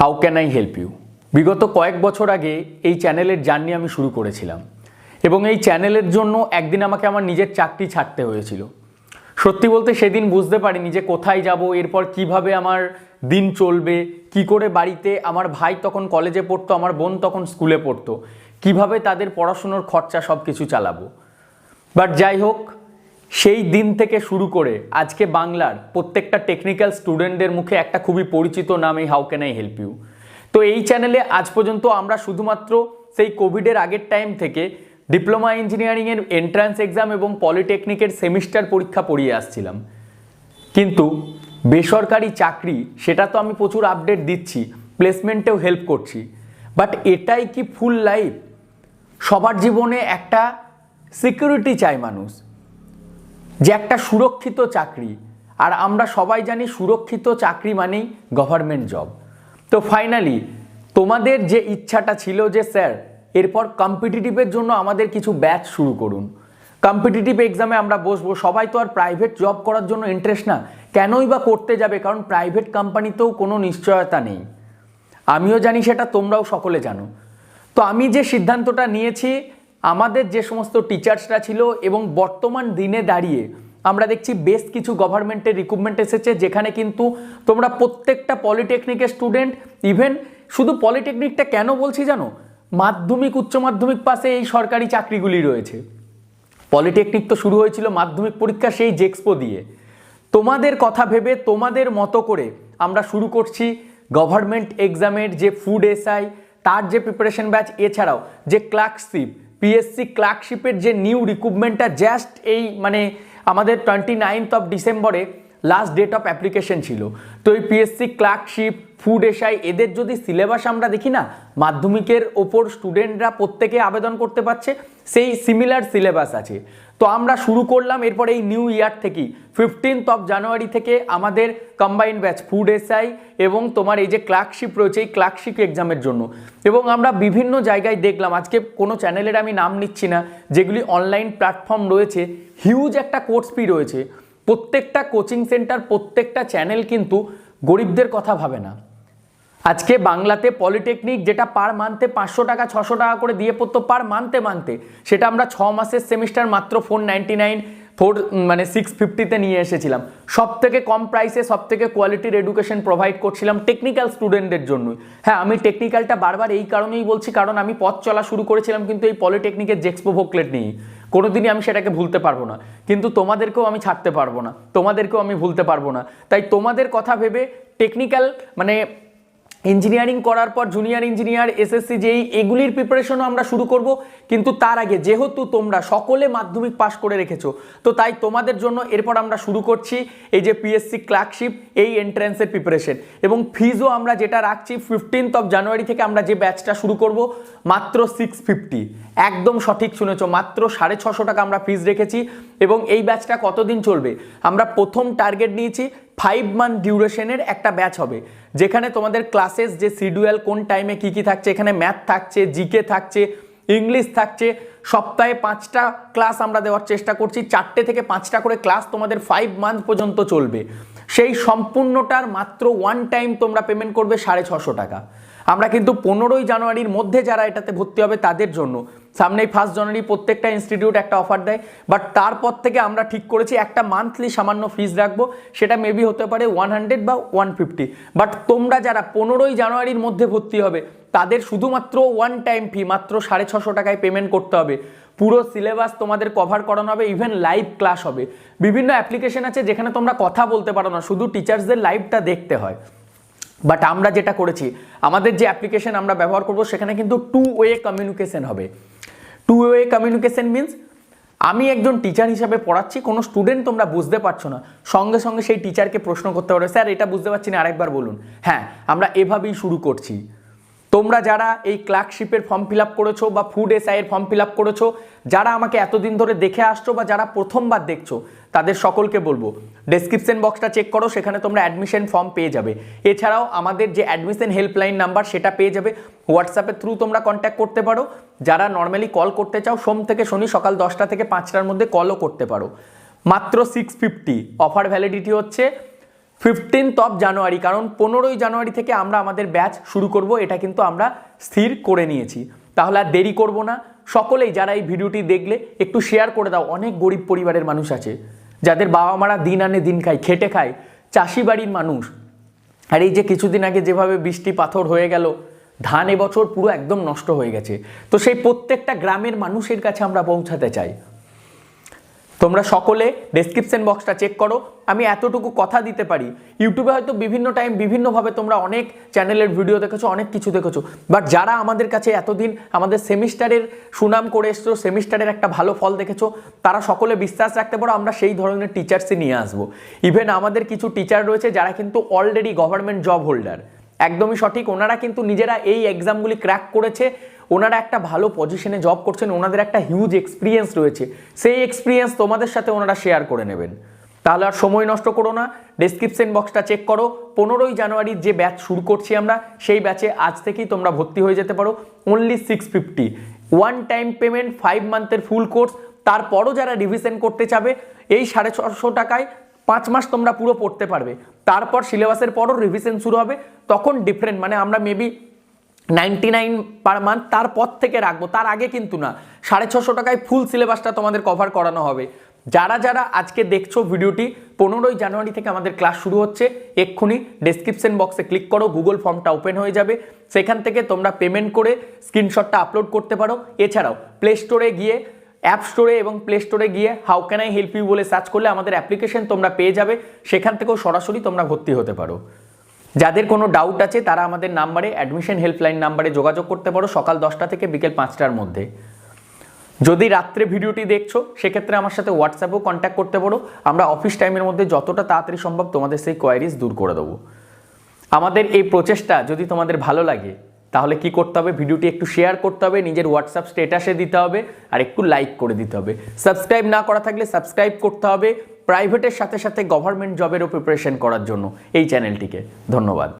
How can I help you বিগত কয়েক বছর আগে এই চ্যানেলের জার্নি আমি শুরু করেছিলাম। এবং এই চ্যানেলের জন্য একদিন আমাকে আমার নিজের চাকরি ছাড়তে হয়েছিল। সত্যি বলতে সেদিন বুঝতে পারিনি যে কোথায় যাব, এরপর কীভাবে আমার দিন চলবে, কি করে বাড়িতে আমার ভাই তখন কলেজে পড়তো, আমার বোন তখন স্কুলে পড়তো, কীভাবে তাদের পড়াশুনোর খরচা সব কিছু চালাবো। বাট যাই হোক সেই দিন থেকে শুরু করে আজকে বাংলার প্রত্যেকটা টেকনিক্যাল স্টুডেন্টদের মুখে একটা খুবই পরিচিত নাম এই how can I help you তো এই চ্যানেলে আজ পর্যন্ত আমরা শুধুমাত্র সেই কোভিডের আগের টাইম থেকে ডিপ্লোমা ইঞ্জিনিয়ারিংয়ের এন্ট্রান্স এক্সাম এবং পলিটেকনিকের সেমিস্টার পরীক্ষা পড়িয়ে আসছিলাম। কিন্তু বেসরকারি চাকরি, সেটা তো আমি প্রচুর আপডেট দিচ্ছি প্লেসমেন্টেও হেল্প করছি। বাট এটাই কি ফুল লাইফ সবার জীবনে একটা সিকিউরিটি চায় মানুষ। যে একটা সুরক্ষিত চাকরি। আর আমরা সবাই জানি সুরক্ষিত চাকরি মানেই গভর্নমেন্ট জব তো ফাইনালি তোমাদের যে ইচ্ছাটা ছিল যে, স্যার, এরপর কম্পিটিটিভের জন্য আমাদের কিছু ব্যাচ শুরু করুন। কম্পিটিটিভ এক্সামে আমরা বসবো। সবাই তো আর প্রাইভেট জব করার জন্য ইন্টারেস্ট না। কেনই বা করতে যাবে? কারণ প্রাইভেট কোম্পানিতেও কোনো নিশ্চয়তা নেই। আমিও জানি সেটা তোমরাও সকলে জানো। তো আমি যে সিদ্ধান্তটা নিয়েছি আমাদের যে সমস্ত টিচার্সরা ছিল এবং বর্তমান দিনে দাঁড়িয়ে আমরা দেখছি বেশ কিছু গভর্নমেন্টের রিক্রুটমেন্ট এসেছে, যেখানে কিন্তু তোমরা প্রত্যেকটা পলিটেকনিকের স্টুডেন্ট ইভেন শুধু পলিটেকনিকটা কেন বলছি জানো? মাধ্যমিক, উচ্চ মাধ্যমিক পাশে এই সরকারি চাকরিগুলি রয়েছে। পলিটেকনিক তো শুরু হয়েছিল মাধ্যমিক পরীক্ষা সেই জেক্সপো দিয়ে। তোমাদের কথা ভেবে, তোমাদের মতো করে আমরা শুরু করছি গভর্নমেন্ট এক্সামের যে ফুড এসআই তার যে প্রিপারেশন ব্যাচ এছাড়াও যে ক্লার্কশিপ পিএসসি ক্লার্কশিপের যে নিউ রিক্রুটমেন্টটা জাস্ট এই মানে আমাদের টোয়েন্টি নাইনথ অফ ডিসেম্বরে লাস্ট ডেট অফ অ্যাপ্লিকেশন ছিল। তো এই পিএসসি ক্লার্কশিপ ফুড এসআই এদের যদি সিলেবাস আমরা দেখি না, মাধ্যমিকের ওপর স্টুডেন্টরা প্রত্যেকে আবেদন করতে পারছে, সেই সিমিলার সিলেবাস আছে। তো আমরা শুরু করলাম এরপরে এই নিউ ইয়ার থেকেই। ফিফটিন্থ অফ জানুয়ারি থেকে আমাদের কম্বাইন্ড ব্যাচ ফুড এসআই এবং তোমার এই যে ক্লার্কশিপ রয়েছে, এই ক্লার্কশিপ এক্সামের জন্য। এবং আমরা বিভিন্ন জায়গায় দেখলাম, আজকে কোনো চ্যানেলের আমি নাম নিচ্ছি না, যেগুলি অনলাইন প্ল্যাটফর্ম রয়েছে হিউজ একটা কোর্স ফি রয়েছে। প্রত্যেকটা কোচিং সেন্টার প্রত্যেকটা চ্যানেল কিন্তু গরিবদের কথা ভাবে না। আজকে বাংলাতে পলিটেকনিক যেটা পার মান্থে পাঁচশো টাকা, ছশো টাকা করে দিয়ে পড়তো পার মান্থে মান্থে, সেটা আমরা ছ মাসের সেমিস্টার মাত্র ফোর নাইনটি নাইন ফোর মানে সিক্স ফিফটিতে নিয়ে এসেছিলাম। সব থেকে কম প্রাইসে সব থেকে কোয়ালিটির এডুকেশন প্রোভাইড করছিলাম টেকনিক্যাল স্টুডেন্টদের জন্য হ্যাঁ আমি টেকনিক্যালটা বারবার এই কারণেই বলছি, কারণ আমি পথ চলা শুরু করেছিলাম কিন্তু এই পলিটেকনিকের জেক্সপো ভোকলেট নিয়ে কোনোদিনই আমি সেটাকে ভুলতে পারব না। কিন্তু তোমাদেরকেও আমি ছাড়তে পারব না। তোমাদেরকেও আমি ভুলতে পারব না। তাই তোমাদের কথা ভেবে টেকনিক্যাল মানে ইঞ্জিনিয়ারিং করার পর জুনিয়র ইঞ্জিনিয়ার এসএসসি যেই, এগুলির প্রিপারেশনও আমরা শুরু করব। কিন্তু তার আগে, যেহেতু তোমরা সকলে মাধ্যমিক পাশ করে রেখেছো, তো তাই তোমাদের জন্য এরপর আমরা শুরু করছি এই যে পিএসসি ক্লার্কশিপ এই এন্ট্রান্সের প্রিপারেশন এবং ফিজও আমরা যেটা রাখছি ফিফটিন্থ অফ জানুয়ারি থেকে আমরা যে ব্যাচটা শুরু করব, মাত্র সিক্স ফিফটি একদম সঠিক শুনেছো, মাত্র সাড়ে ছশো টাকা আমরা ফিজ রেখেছি। এবং এই ব্যাচটা কতদিন চলবে? আমরা প্রথম টার্গেট নিয়েছি ফাইভ মান্থ ডিউরেশনের একটা ব্যাচ হবে। যেখানে তোমাদের ক্লাসেস যে শিডিউল কোন টাইমে কি কি থাকছে, এখানে ম্যাথ থাকছে জিকে থাকছে ইংলিশ থাকছে, সপ্তাহে পাঁচটা ক্লাস আমরা দেওয়ার চেষ্টা করছি, চারটে থেকে পাঁচটা করে ক্লাস তোমাদের ফাইভ মান্থ পর্যন্ত চলবে। সেই সম্পূর্ণটার মাত্র ওয়ান টাইম তোমরা পেমেন্ট করবে সাড়ে ছশো টাকা। আমরা কিন্তু পনেরোই জানুয়ারির মধ্যে যারা এটাতে ভর্তি হবে তাদের জন্য। সামনেই ফার্স্ট জানুয়ারি প্রত্যেকটা ইনস্টিটিউট একটা অফার দেয় বাট তারপর থেকে আমরা ঠিক করেছি একটা মান্থলি সামান্য ফিস রাখব, সেটা মেবি হতে পারে ওয়ান হান্ড্রেড বা ওয়ান ফিফটি বাট তোমরা যারা পনেরোই জানুয়ারির মধ্যে ভর্তি হবে, তাদের শুধুমাত্র ওয়ান টাইম ফি মাত্র সাড়ে ছশো টাকায় পেমেন্ট করতে হবে। পুরো সিলেবাস তোমাদের কভার করানো হবে ইভেন লাইভ ক্লাস হবে। বিভিন্ন অ্যাপ্লিকেশন আছে যেখানে তোমরা কথা বলতে পারো না, শুধু টিচার্সদের লাইভটা দেখতে হয়। বাট আমরা যেটা করেছি, আমাদের যে অ্যাপ্লিকেশন আমরা ব্যবহার করব, সেখানে কিন্তু টু ওয়ে কমিউনিকেশন হবে। টু ওয়ে কমিউনিকেশন মিন্স আমি একজন টিচার হিসাবে পড়াচ্ছি, কোনো স্টুডেন্ট তোমরা বুঝতে পারছ না। সঙ্গে সঙ্গে সেই টিচারকে প্রশ্ন করতে পারো, স্যার, এটা বুঝতে পারছি না, আরেকবার বলুন। হ্যাঁ আমরা এভাবেই শুরু করছি। তোমরা যারা এই ক্লার্কশিপের ফর্ম ফিল আপ করেছ বা ফুড এসআইয়ের ফর্ম ফিল আপ করেছ, যারা আমাকে এতদিন ধরে দেখে আসছো বা যারা প্রথমবার দেখছ, তাদের সকলকে বলব ডেসক্রিপশন বক্সটা চেক করো, সেখানে তোমরা অ্যাডমিশন ফর্ম পেয়ে যাবে। এছাড়াও আমাদের যে অ্যাডমিশন হেল্পলাইন নাম্বার সেটা পেয়ে যাবে। হোয়াটসঅ্যাপের থ্রু তোমরা কন্ট্যাক্ট করতে পারো। যারা নর্মালি কল করতে চাও, সোম থেকে শনি সকাল দশটা থেকে পাঁচটার মধ্যে কলও করতে পারো। মাত্র সিক্স ফিফটি অফার ভ্যালিডিটি হচ্ছে। ফিফটিন্থ অফ জানুয়ারি কারণ পনেরোই জানুয়ারি থেকে আমরা আমাদের ব্যাচ শুরু করব, এটা কিন্তু আমরা স্থির করে নিয়েছি। তাহলে আর দেরি করব না। সকলেই যারা এই ভিডিওটি দেখলে, একটু শেয়ার করে দাও। অনেক গরিব পরিবারের মানুষ আছে, যাদের বাবা মারা দিন আনে দিন খায়, খেটে খায়, চাষি বাড়ির মানুষ। আর এই যে কিছুদিন আগে যেভাবে বৃষ্টি পাথর হয়ে গেল, ধান এবছর পুরো একদম নষ্ট হয়ে গেছে। তো সেই প্রত্যেকটা গ্রামের মানুষের কাছে আমরা পৌঁছাতে চাই। তোমরা সকলে ডেসক্রিপশন বক্সটা চেক করো। আমি এতটুকু কথা দিতে পারি। ইউটিউবে হয়তো বিভিন্ন টাইম বিভিন্নভাবে তোমরা অনেক চ্যানেলের ভিডিও দেখেছ, অনেক কিছু দেখেছ। বাট যারা আমাদের কাছে এতদিন আমাদের সেমিস্টারের সুনাম করে এসছো, সেমিস্টারের একটা ভালো ফল দেখেছ, তারা সকলে বিশ্বাস রাখতে পারো, আমরা সেই ধরনের টিচার্সই নিয়ে আসব। ইভেন আমাদের কিছু টিচার রয়েছে, যারা কিন্তু অলরেডি গভর্নমেন্ট জব হোল্ডার একদমই সঠিক, ওনারা কিন্তু নিজেরা এই এক্সামগুলি ক্র্যাক করেছে ওনারা একটা ভালো পজিশনে জব করছেন, ওনাদের একটা হিউজ এক্সপিরিয়েন্স রয়েছে। সেই এক্সপিরিয়েন্স তোমাদের সাথে ওনারা শেয়ার করে নেবেন। তাহলে আর সময় নষ্ট করো না ডেসক্রিপশন বক্সটা চেক করো। পনেরোই জানুয়ারির যে ব্যাচ শুরু করছি আমরা, সেই ব্যাচে আজ থেকেই তোমরা ভর্তি হয়ে যেতে পারো। Only six fifty one time payment five মান্থের full course তারপরও যারা রিভিশন করতে চাবে, এই সাড়ে ছশো টাকায় পাঁচ মাস তোমরা পুরো পড়তে পারবে। তারপর সিলেবাসের পরও রিভিশন শুরু হবে। তখন ডিফারেন্ট মানে আমরা maybe ninety nine per month তারপর থেকে রাখব। তার আগে কিন্তু না, সাড়ে ছশো টাকায় ফুল সিলেবাসটা তোমাদের কভার করানো হবে। যারা যারা আজকে দেখছ ভিডিওটি, পনেরোই জানুয়ারি থেকে আমাদের ক্লাস শুরু হচ্ছে। এক্ষুনি ডেসক্রিপশন বক্সে ক্লিক করো গুগল ফর্মটা ওপেন হয়ে যাবে। সেখান থেকে তোমরা পেমেন্ট করে স্ক্রিনশটটা আপলোড করতে পারো। এছাড়াও প্লে স্টোরে গিয়ে অ্যাপ স্টোরে এবং প্লে স্টোরে গিয়ে how can I help you বলে সার্চ করলে আমাদের অ্যাপ্লিকেশন তোমরা পেয়ে যাবে। সেখান থেকেও সরাসরি তোমরা ভর্তি হতে পারো। যাদের কোনো ডাউট আছে, তারা আমাদের নাম্বারে অ্যাডমিশন হেল্পলাইন নাম্বারে যোগাযোগ করতে পারো সকাল দশটা থেকে বিকেল পাঁচটার মধ্যে। যদি রাত্রে ভিডিওটি দেখছ, সেক্ষেত্রে আমার সাথে হোয়াটসঅ্যাপেও কন্ট্যাক্ট করতে পারো। আমরা অফিস টাইমের মধ্যে যতটা তাড়াতাড়ি সম্ভব তোমাদের সেই কোয়ারিজ দূর করে দেবো। আমাদের এই প্রচেষ্টা যদি তোমাদের ভালো লাগে, তাহলে কি করতে হবে? ভিডিওটি একটু শেয়ার করতে হবে, নিজের হোয়াটসঅ্যাপ স্টেটাসে দিতে হবে, আর একটু লাইক করে দিতে হবে। সাবস্ক্রাইব না করা থাকলে সাবস্ক্রাইব করতে হবে। প্রাইভেটের সাথে সাথে গভর্নমেন্ট জবেরও প্রিপারেশন করার জন্য এই চ্যানেলটিকে ধন্যবাদ।